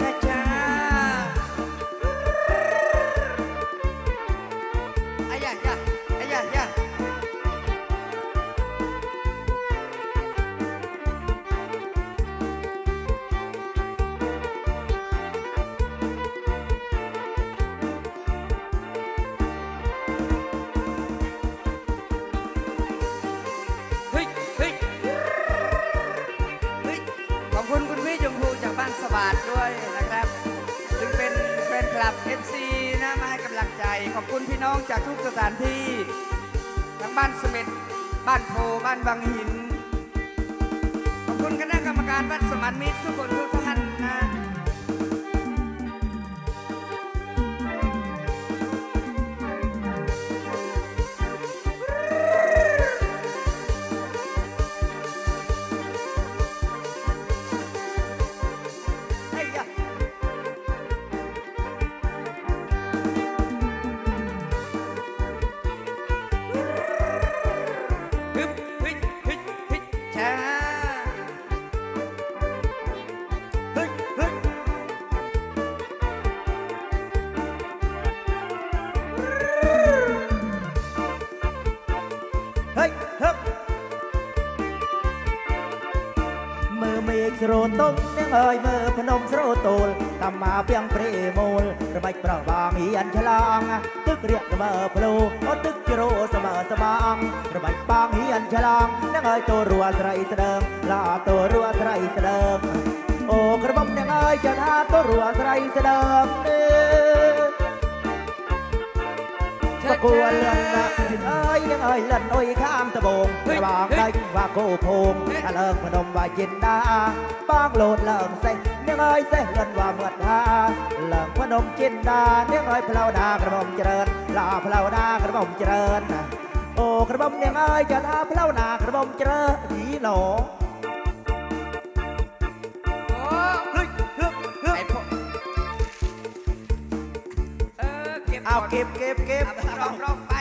ช้าช้ ขอบคุณพี่น้องจากทุกสถานที่ทั้งบ้านสม็ดบ้านโพบ้านบางหิน ขอบคุณคณะกรรมการวัดสมานมิตรทุกคนทุกท่าน មើលមេឃស្រទុំទាំងអើយមើលភ្នំស្រទូលកម្មាពីងព្រេមូលរបាច់ប្រវាងហ៊ានឆ្លងទឹករាក់ស្មើផ្លូអត់ទឹកជ្រោស្មើស្បាងរបាច់បាងហ៊ានឆ្លងទាំងអើយតូរួស្រីស្ដើងឡាតូរួស្រីស្ដើងអូក្រមុំទាំងអើយចន្ទាតូរួស្រីស្ដើងនេះ ตัวรัวเลาตัวรัวสไรเสดิงโอ้กระกเนียงเอ่ยจะทาตัวรัวสไรเสดิงเด้อก็กลัวเรื่องนะเอ้ยยังเอ้ยเล่นอ้ยข้ามตะบงระบางได้ว่าโกพงถ้าเลิกพนมว่าจินดาบางโหลดเลิกเซ็งยังเอ้ยเซ็งเล่นว่าเมื่อดาเลิกพนมจินดายังเอ้ยเพลาดากระบอมเจริญลาเพลาดากระบอมเจริญโอ้กระบอมยังเอ้ยจะทาเพลานากระบอมเจริญดีหนอ เอาเก็บเก็บเก็บเอาร้องร้องไป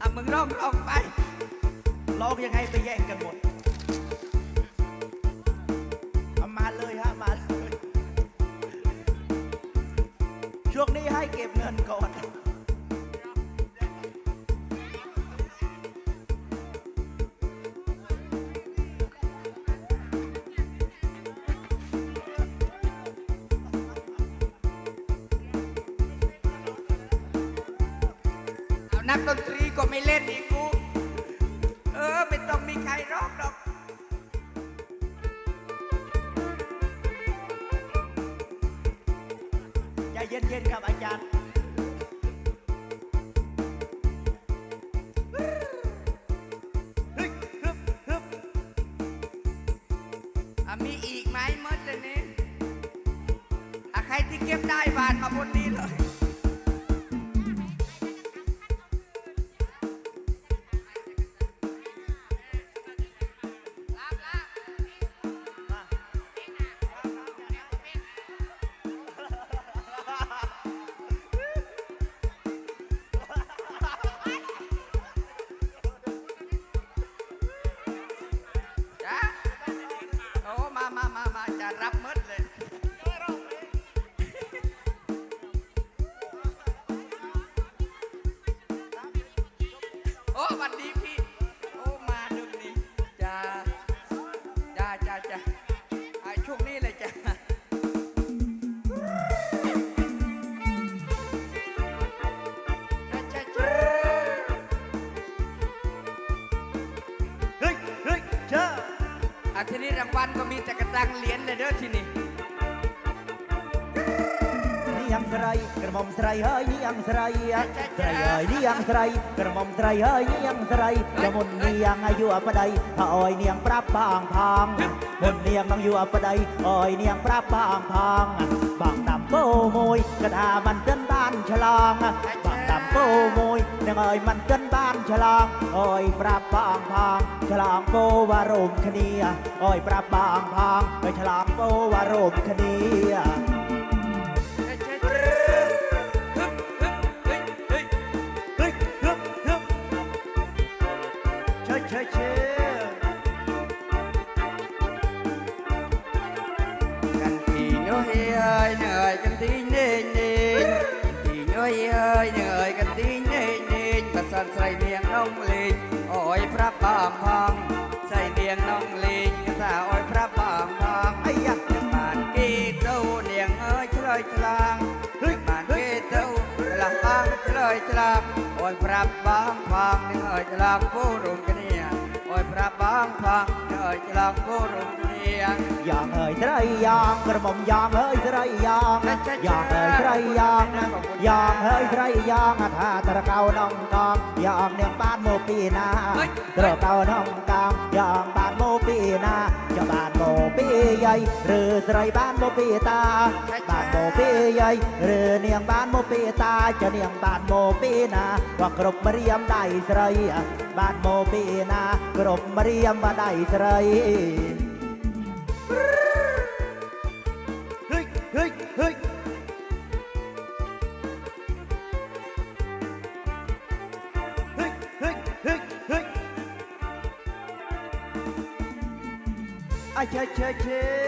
อะมึงร้องร้องไปลองยังไงไปแย่งกันหมดเอามาเลยฮะมาเลยช่วงนี้ให้เก็บเงินก่อน นักดนตรีก็ไม่เล่นอีกกู เออ ไม่ต้องมีใครร้องหรอก ใจเย็นๆครับอาจารย์อะมีอีกไหมเมดเลยนี่อะใครที่เก็บได้บานมาบนนี้เลย โอ้วันดีพี่ โอ้มาดึกนี้จ้าจ้าจ้าจ้าไอ้ช่วงนี้เลยจ้าจ้าจ้าจ้าเฮ้ยเฮ้ยเจ้าอาทีนี้รางวัลก็มีแต่กระตังเหรียญเลยเด้อที่นี่ នាងស្រីក្រមុំស្រីហើយនាងស្រីស្រីហើយនាងស្រីក្រមុំស្រីហើយនាងស្រីក្រមុំនាងអាយុអប្តីថាអោយនាងប្រាប់បងផងមុននាងនឹងយុអប្តីអោយនាងប្រាប់បងផងបងតាមគោមួយកថាមិនទិនបានឆ្លងបងតាមគោមួយនឹងអោយមិនទិនបានឆ្លងអោយប្រាប់បងផងឆ្លងគោវារោមគ្នាអោយប្រាប់បងផងអោយឆ្លងគោវារោមគ្នា ស្រីនាងនំលេងអើយប្រាប់បងផងស្រីនាងនំលេងកថាអើយប្រាប់បងផងអាយ៉ាខ្ញុំបានគេទៅនាងអើយឆ្លើយឆ្លងរួចបានគេទៅលះបងឆ្លើយឆ្លងអើយប្រាប់បងផងនាងអើយឆ្លងពូរួមគ្នា យប្រាប់បងផងជួយឆ្លងគូរំរៀងយ៉ាងអើយស្រីយ៉ាងក្រមុំយ៉ាងអើយស្រីយ៉ាងយ៉ាងអើយស្រីយ៉ាងយ៉ាងអើយស្រីយ៉ាងអថាត្រកោនំកងយ៉ាងនាងបានមកពីណាត្រកោនំកងយ៉ាងបានមកពីណាចបានមកពីយាយឬស្រីបានមកពីតាបានមកពីយាយឬនាងបានមកពីតាចានាងបានមកពីណាក៏គ្រប់រៀមដៃស្រីបានមកពីណាក្រมาตระเกาน้องกองยางบ้านโมาจะบ้านโมปีใหญ่หรือสไรบ้านโมปีตาบ้านโมปีใหญ่หรือเนียมมาว่ากรบมาเรียมได้สไรบ้านโมาได้สไรเฮ้ยเฮ้ยเฮ้ยเชเชเช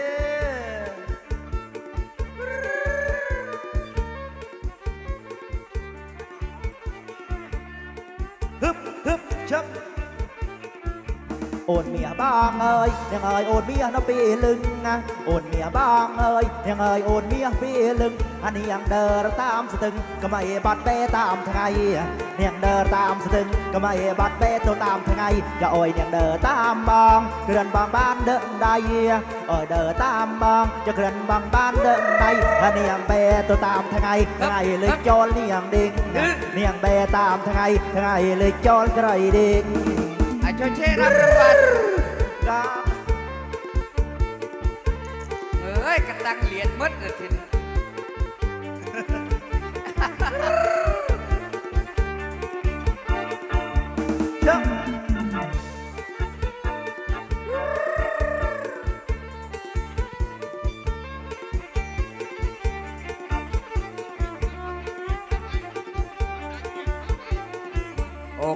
โอนเมียบ้างเอ้ยยังเอ้ยโอนเมียนะปีลึงนะโอนเมียบ้างเอ้ยยังเอ้ยโอนเมียปีลึงอันนี้ยังเดินตามสตึงก็ไม่บัดเป้ตามทางไงเนี่ยยังเดินตามสตึงก็ไม่บัดเป้ตัวตามทางไงจะโอยเนี่ยเดินตามบองเกลื่อนบางบ้านเดินใดเอ้ยเดินตามบองจะเกลื่อนบางบ้านเดินใดอันนี้ยังเป้ตัวตามทางไงทางไงเลยโจรนี่ยังดิ่งเนี่ยยังเป้ตามทางไงทางไงเลยโจรใส่ดิ่งอะ ชิญเช่รับรางวัลครับเอ้ยกระตังเหรียญมดเลยทีนี้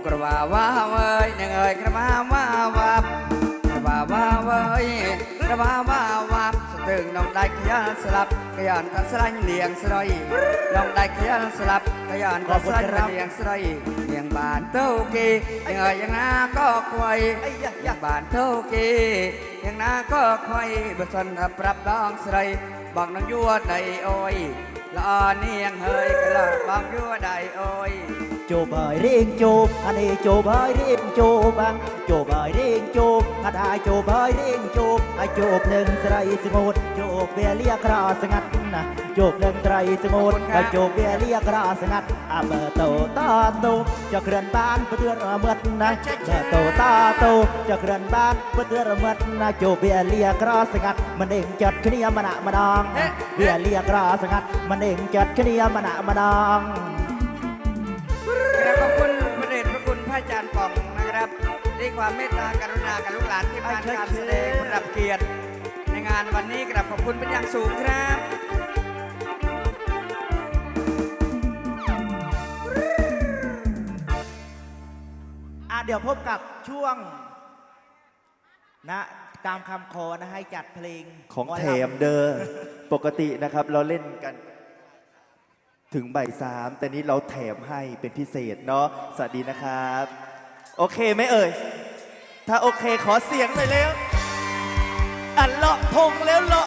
กระว่าว่าเว้ยยังเอ้ยกระว่าว่าวับกระว่าว่าเว้ยกระว่าว่าวับสตึงน้องได้ขยันสลับขยันกันสลายเลียงสลอยน้องได้ขยันสลับขยันกันสลายเลียงสลอยเลียงบานเต้ากียังเอ้ยยังนาก็ควยไอ้ยะยัยงบานเท่าเกยังนาก็คอยบสันปรับดองสไรบางน้องยั่วใดโอ้ยละออนนี่ยังเฮยกะละบางยั่วใดโอ้ย จบเอ้ยเรียงจบอันนี้จบเอ้ยเรียงจบอะจูบเอ้ยเรียงจบอันได้จบเอ้ยเรียงจบไอ้จูบหนึ่งสไรสงดจบเบียเรียกราสงัดนะจบหนึ่งสไรสงดไอ้จูบเบียเรียกราสงัดอาเบอร์โตตาโตจะเคลื่อนบ้านเพื่อนเมื่อนะเบอร์โตตาโตจะเคลื่อนบ้านเพื่อนเมื่อนะจบเบียเรียกราสงัดมันเองจัดขึ้นยมะนะมาดองเบียเรียกราสงัดมันเองจัดขึ้นยมะนะมาดอง ความเมตตากรุณากับลูกหลานที่มาการแสดงประดับเกียรติ ในงานวันนี้กราบขอบคุณเป็นอย่างสูงครับอะเดี๋ยวพบกับช่วงนะตามคำขอนะให้จัดเพลงของหมลำแถมเดอปกตินะครับเราเล่นกันถึงบ่ายสามแต่นี้เราแถมให้เป็นพิเศษเนาะสวัสดีนะครับ โอเคไหมเอ่ย ถ้าโอเคขอเสียงหน่อยเร็วอันเลาะพงแล้วเลาะ